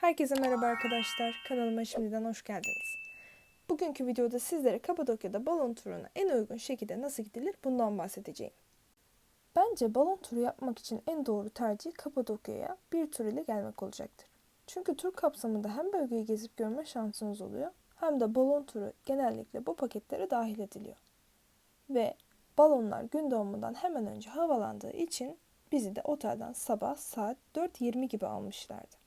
Herkese merhaba arkadaşlar. Kanalıma şimdiden hoş geldiniz. Bugünkü videoda sizlere Kapadokya'da balon turuna en uygun şekilde nasıl gidilir bundan bahsedeceğim. Bence balon turu yapmak için en doğru tercih Kapadokya'ya bir tur ile gelmek olacaktır. Çünkü tur kapsamında hem bölgeyi gezip görme şansınız oluyor hem de balon turu genellikle bu paketlere dahil ediliyor. Ve balonlar gün doğumundan hemen önce havalandığı için bizi de otelden sabah saat 4.20 gibi almışlardı.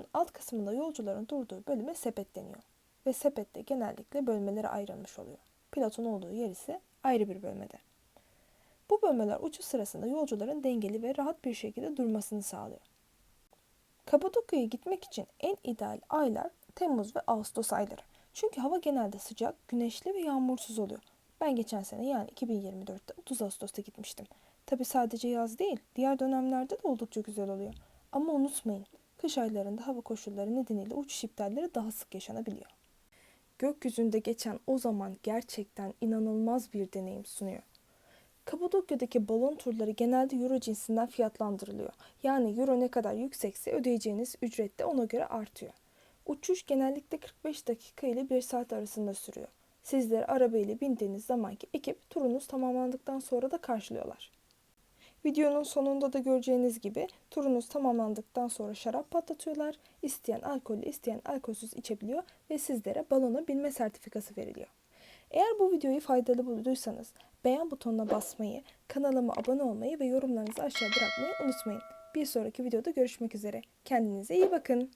Balonun alt kısmında yolcuların durduğu bölüme sepet deniyor. Ve sepette genellikle bölmelere ayrılmış oluyor. Pilotun olduğu yer ise ayrı bir bölmede. Bu bölmeler uçuş sırasında yolcuların dengeli ve rahat bir şekilde durmasını sağlıyor. Kapadokya'ya gitmek için en ideal aylar Temmuz ve Ağustos ayları. Çünkü hava genelde sıcak, güneşli ve yağmursuz oluyor. Ben geçen sene yani 2024'te 30 Ağustos'ta gitmiştim. Tabi sadece yaz değil, diğer dönemlerde de oldukça güzel oluyor. Ama unutmayın, kış aylarında hava koşulları nedeniyle uçuş iptalleri daha sık yaşanabiliyor. Gökyüzünde geçen o zaman gerçekten inanılmaz bir deneyim sunuyor. Kapadokya'daki balon turları genelde euro cinsinden fiyatlandırılıyor. Yani euro ne kadar yüksekse ödeyeceğiniz ücret de ona göre artıyor. Uçuş genellikle 45 dakika ile 1 saat arasında sürüyor. Sizleri arabayla bindiğiniz zamanki ekip turunuz tamamlandıktan sonra da karşılıyorlar. Videonun sonunda da göreceğiniz gibi turunuz tamamlandıktan sonra şarap patlatıyorlar. İsteyen alkollü, isteyen alkolsüz içebiliyor ve sizlere balona binme sertifikası veriliyor. Eğer bu videoyu faydalı bulduysanız beğen butonuna basmayı, kanalıma abone olmayı ve yorumlarınızı aşağı bırakmayı unutmayın. Bir sonraki videoda görüşmek üzere. Kendinize iyi bakın.